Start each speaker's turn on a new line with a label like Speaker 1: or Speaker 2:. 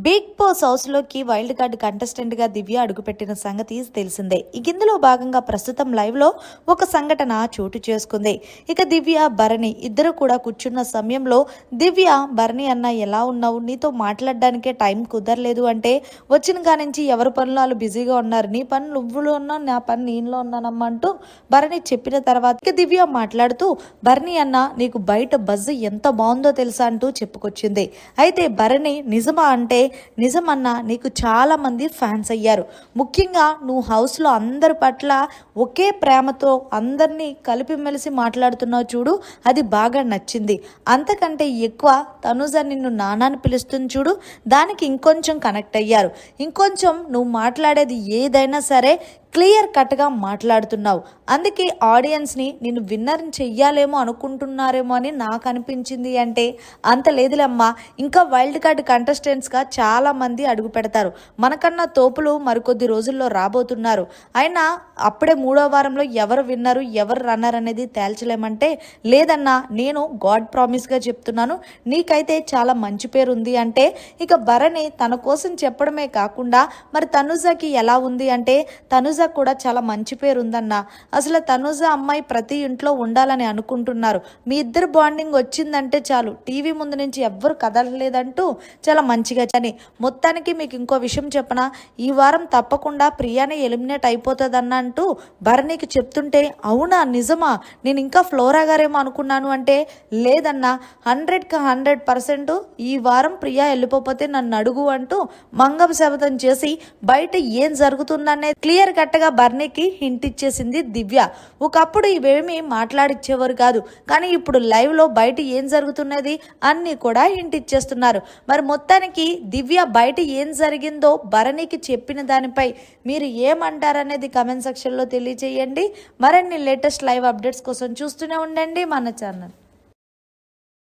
Speaker 1: Big boss హౌస్లోకి wild card కంటెస్టెంట్గా దివ్య అడుగుపెట్టిన సంగతి తెలిసిందే. ఇక ఇందులో భాగంగా ప్రస్తుతం లైవ్లో ఒక సంఘటన చోటు చేసుకుంది. ఇక దివ్య భరణి ఇద్దరు కూడా కూర్చున్న సమయంలో దివ్య భరణి అన్న ఎలా ఉన్నావు? నీతో మాట్లాడడానికే టైం కుదరలేదు అంటే వచ్చిన కానించి ఎవరి పనులు వాళ్ళు బిజీగా ఉన్నారు? నీ పని నువ్వులో ఉన్నా నా పని నేనులో ఉన్నానమ్మా అంటూ భరణి చెప్పిన తర్వాత ఇక దివ్య మాట్లాడుతూ భరణి అన్న నీకు బయట బజ్ ఎంత బాగుందో తెలుసా? అంటూ చెప్పుకొచ్చింది. అయితే భరణి నిజమా అంటే నిజమన్నా నీకు చాలామంది ఫ్యాన్స్ అయ్యారు. ముఖ్యంగా నువ్వు హౌస్లో అందరి పట్ల ఒకే ప్రేమతో అందరినీ కలిపిమెలిసి మాట్లాడుతున్నావు చూడు అది బాగా నచ్చింది. అంతకంటే ఎక్కువ తనుజ నిన్ను నానాని పిలుస్తుంది చూడు దానికి ఇంకొంచెం కనెక్ట్ అయ్యారు. ఇంకొంచెం నువ్వు మాట్లాడేది ఏదైనా సరే క్లియర్ కట్గా మాట్లాడుతున్నావు. అందుకే ఆడియన్స్ని నేను విన్నర్ని చెయ్యాలేమో అనుకుంటున్నారేమో అని నాకు అనిపించింది అంటే అంత లేదులేమ్మా. ఇంకా వైల్డ్ కార్డ్ కంటెస్టెంట్స్గా చాలామంది అడుగు పెడతారు. మనకన్నా తోపులు మరికొద్ది రోజుల్లో రాబోతున్నారు. అయినా అప్పుడే మూడో వారంలో ఎవరు విన్నరు ఎవరు రన్నర్ అనేది తేల్చలేమంటే లేదన్నా నేను గాడ్ ప్రామిస్గా చెప్తున్నాను. నీకైతే చాలా మంచి పేరు ఉంది అంటే ఇక భరణి తన కోసం చెప్పడమే కాకుండా మరి తనుజకి ఎలా ఉంది అంటే తనుజ కూడా చాలా మంచి పేరు ఉందన్న అసలు తనుజ అమ్మాయి ప్రతి ఇంట్లో ఉండాలని అనుకుంటున్నారు. మీ ఇద్దరు బాండింగ్ వచ్చిందంటే చాలు. టీవీ ముందు నుంచి ఎవ్వరు కదలలేదంటూ చాలా మంచిగా అని మొత్తానికి మీకు ఇంకో విషయం చెప్పనా? ఈ వారం తప్పకుండా ప్రియానే ఎలిమినేట్ అయిపోతుందన్న అంటూ భరణికి చెప్తుంటే అవునా నిజమా? నేను ఇంకా ఫ్లోరా గారేమో అనుకున్నాను అంటే లేదన్నా హండ్రెడ్కి హండ్రెడ్ పర్సెంట్ ఈ వారం ప్రియా వెళ్ళిపోతే నన్ను అడుగు అంటూ మంగం శపథం చేసి బయట ఏం జరుగుతుందనేది క్లియర్ కరెక్ట్గా బర్నీకి హింట్ ఇచ్చేసింది దివ్య. ఒకప్పుడు ఇవేమీ మాట్లాడిచ్చేవారు కాదు. కానీ ఇప్పుడు లైవ్లో బయట ఏం జరుగుతున్నది అన్నీ కూడా హింట్ ఇచ్చేస్తున్నారు. మరి మొత్తానికి దివ్య బయట ఏం జరిగిందో భరణికి చెప్పిన దానిపై మీరు ఏమంటారనేది కమెంట్ సెక్షన్లో తెలియజేయండి మరిన్ని లేటెస్ట్ లైవ్ అప్డేట్స్ కోసం చూస్తూనే ఉండండి మన ఛానల్